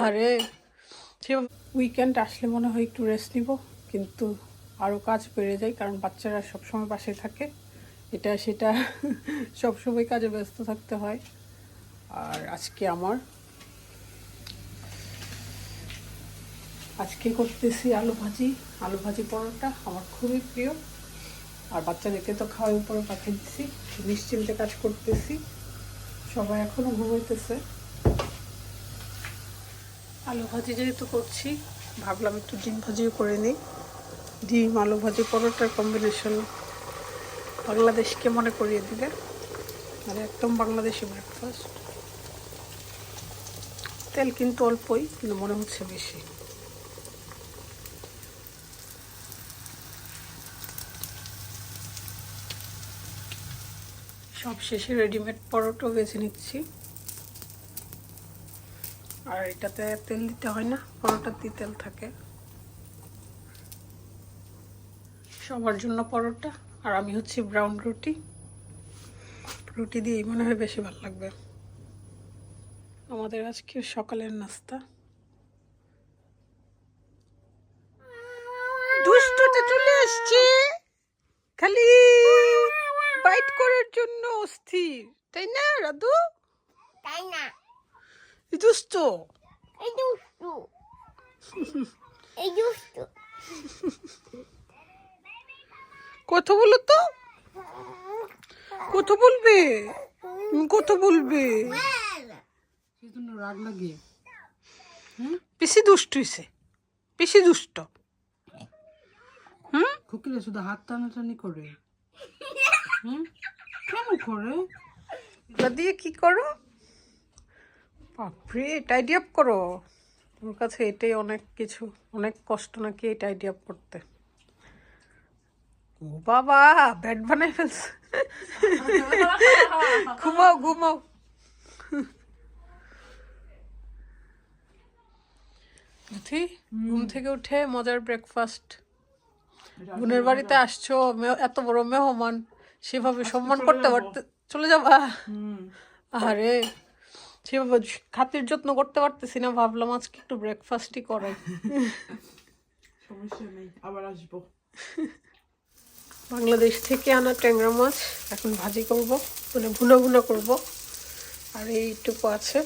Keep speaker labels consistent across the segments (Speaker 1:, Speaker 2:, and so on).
Speaker 1: আরে, সে উইকেন্ড আসলে মনে হয় একটু রেস্ট নিব, কিন্তু আরও কাজ বেড়ে যায়, কারণ বাচ্চারা সবসময় পাশে থাকে। এটা, সেটা সবসময় কাজে ব্যস্ত থাকতে হয়। আর আজকে আমার, আজকে করতেছি আলু ভাজি আলু ভাজি পরোটা, আমার খুবই প্রিয়। আর বাচ্চাদেরকে তো খাওয়ার উপরে পাঠিয়ে দিচ্ছি নিশ্চিন্তে কাজ করতেছি। সবাই এখনও ঘুমাইতেছে। আলু ভাজি যেহেতু করছি, ভাবলাম একটু ডিম ভাজিও করে নিই। ডিম, আলু ভাজি, পরোটার কম্বিনেশন বাংলাদেশকে মনে করিয়ে দিলে মানে একদম বাংলাদেশি ব্রেকফাস্ট তেল কিন্তু অল্পই, কিন্তু মনে হচ্ছে বেশি। সব শেষে রেডিমেড পরোটো বেছে নিচ্ছি। আর এটাতে তেল দিতে হয় না, পরোটাতেই তেল থাকে। সবার জন্য পরোটা, আর আমি হচ্ছি ব্রাউন রুটি। রুটি দিয়েই মনে হয় বেশি ভালো লাগবে। আমাদের আজকে সকালের নাস্তা। চলে আসছে। খালি বাইট করার জন্য অস্থির। তাই না, রাধু?
Speaker 2: তাই না।
Speaker 1: এই দুষ্ট
Speaker 2: এই দুষ্টু এই দুষ্টু
Speaker 1: কথা বলো তো কথা বলবে তুমি কথা বলবে
Speaker 3: সেজন্য রাগ লাগে
Speaker 1: বেশি দুষ্ট হয়েছে বেশি দুষ্ট। হুম?
Speaker 3: খুকিরা শুধু হাত টানাটানি করে। হুম? কেন করে?
Speaker 1: দিয়ে কি করো? বাপরে টাইডি আপ করো। ওর কাছে এটাই অনেক কিছু অনেক কষ্ট নাকি এই টাইডি আপ করতে। ও বাবা ব্যাট বানাই ফেলছে। ঘুমাও ঘুমাও। ঘুম থেকে উঠে মজার ব্রেকফাস্ট বোনের বাড়িতে আসছো এত বড় মেহমান। সেভাবে সম্মান করতে পারতে চলে যাবা। আরে সেভাবে খাতির যত্ন করতে পারতেছি না ভাবলাম আজকে একটু ব্রেকফাস্টই করাই।
Speaker 3: সমস্যা নেই আবার আসব।
Speaker 1: বাংলাদেশ থেকে আনা ট্যাংরা মাছ এখন ভাজি করব মানে ভুনা ভুনা করব। আর এইটুকু আছে।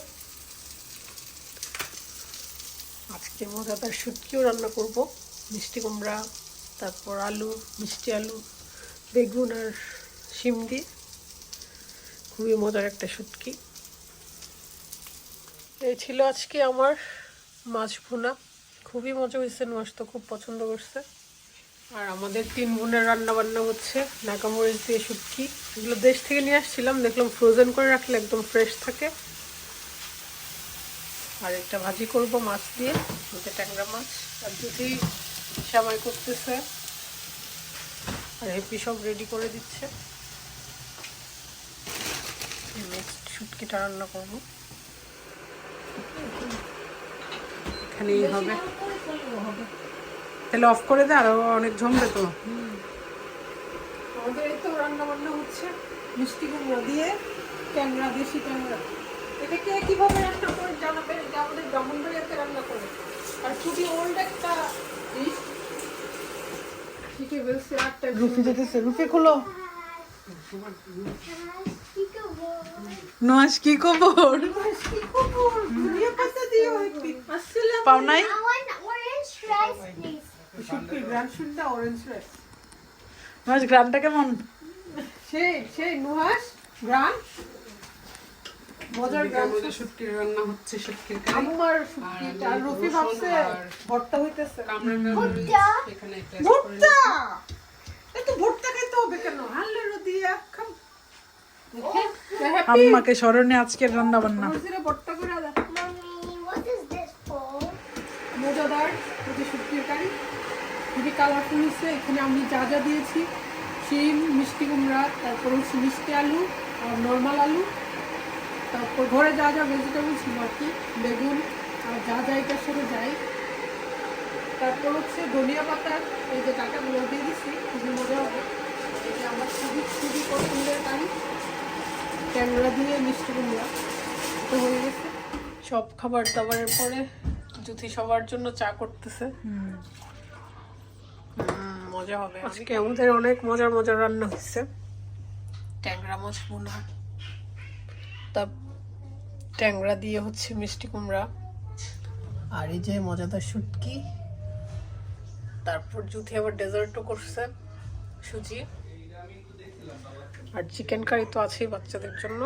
Speaker 1: আজকে মজাদার শুটকিও রান্না করব মিষ্টি কুমড়া তারপর আলু মিষ্টি আলু বেগুন আর শিম দিয়ে। খুবই মজার একটা শুটকি। এই ছিল আজকে আমার মাছ ভুনা। খুবই মজা হয়েছে মাছ তো খুব পছন্দ করছে। আর আমাদের তিন বোনের রান্না বান্না হচ্ছে নাকামরিচ দিয়ে শুটকি। এগুলো দেশ থেকে নিয়ে আসছিলাম, দেখলাম ফ্রোজেন করে রাখলে একদম ফ্রেশ থাকে। আর একটা ভাজি করব মাছ দিয়ে এটা ট্যাংরা মাছ। আর যদি সামাই করতেছে। আর হেপি সব রেডি করে দিচ্ছে। নেক্সট শুটকিটা রান্না করব। এখানেই হবে
Speaker 3: তাহলে অফ করে দে আরও অনেক জমবে তো
Speaker 1: আমাদের এই তো রান্না বান্না হচ্ছে মিষ্টি কুমড়া দিয়ে ট্যাংরা দেশি ট্যাংরা এটাকে কীভাবে রান্না করে জানাবে এটা আমাদের ব্রাহ্মণবাড়িয়াতে রান্না করে আর খুবই ওল্ড একটা ডিশ
Speaker 3: রুফি যেতেছে রুফি খোলো নোয়াজ কি খবর
Speaker 1: ধনিয়া পাতা দিও একটু আসসালাম
Speaker 3: পাও নাই
Speaker 2: I want orange rice please.
Speaker 1: শুটকি গ্রান শুনটা অরেঞ্জ রাইস
Speaker 3: নোয়াজ গ্রামটা কেমন
Speaker 1: সেই সেই নুহাস গ্রান মজার গ্রান
Speaker 3: শুটকি রান্না হচ্ছে শুটকির
Speaker 1: আমার শুটকি আর রফি ভাবছে ভর্তা হইতেছে
Speaker 2: ভুট্টা
Speaker 3: এখানে একটা
Speaker 1: ভুট্টা এ তো ভুট্টা খাইতে হবে কেন হাললে দিয়া খাম
Speaker 3: আম্মাকে স্মরণে আজকের রান্না বান্না
Speaker 1: মজাদার শুটকির কারি খুবই কালারফুল হচ্ছে। এখানে আমি যা যা দিয়েছি শিম মিষ্টি কুমড়া তারপর হচ্ছে মিষ্টি আলু আর নর্মাল আলু। তারপর ঘরে যা যা ভেজিটেবল ছিল আর কি বেগুন আর যা যা এটার সাথে যাই তারপর হচ্ছে ধনিয়া পাতা এই যে টাকাগুলো দিয়ে দিচ্ছি খুবই মজা হবে। যে আমার খুবই খুবই পছন্দের কারি। ট্যাংরা দিয়ে মিষ্টি কুমড়া। এটা হয়ে গেছে। সব খাবার দাবারের পরে জুথি সবার জন্য চা করতেছে। হুম, মজা হবে। আজকে আমাদের অনেক মজার মজার রান্না হচ্ছে ট্যাংরা মাছ বোনা তা ট্যাংরা দিয়ে হচ্ছে মিষ্টি কুমড়া। আর এই যে মজাদার শুটকি। তারপর জুথি আবার ডেজার্টও করছে। সুজি। আর চিকেন কারি তো আছেই বাচ্চাদের জন্য।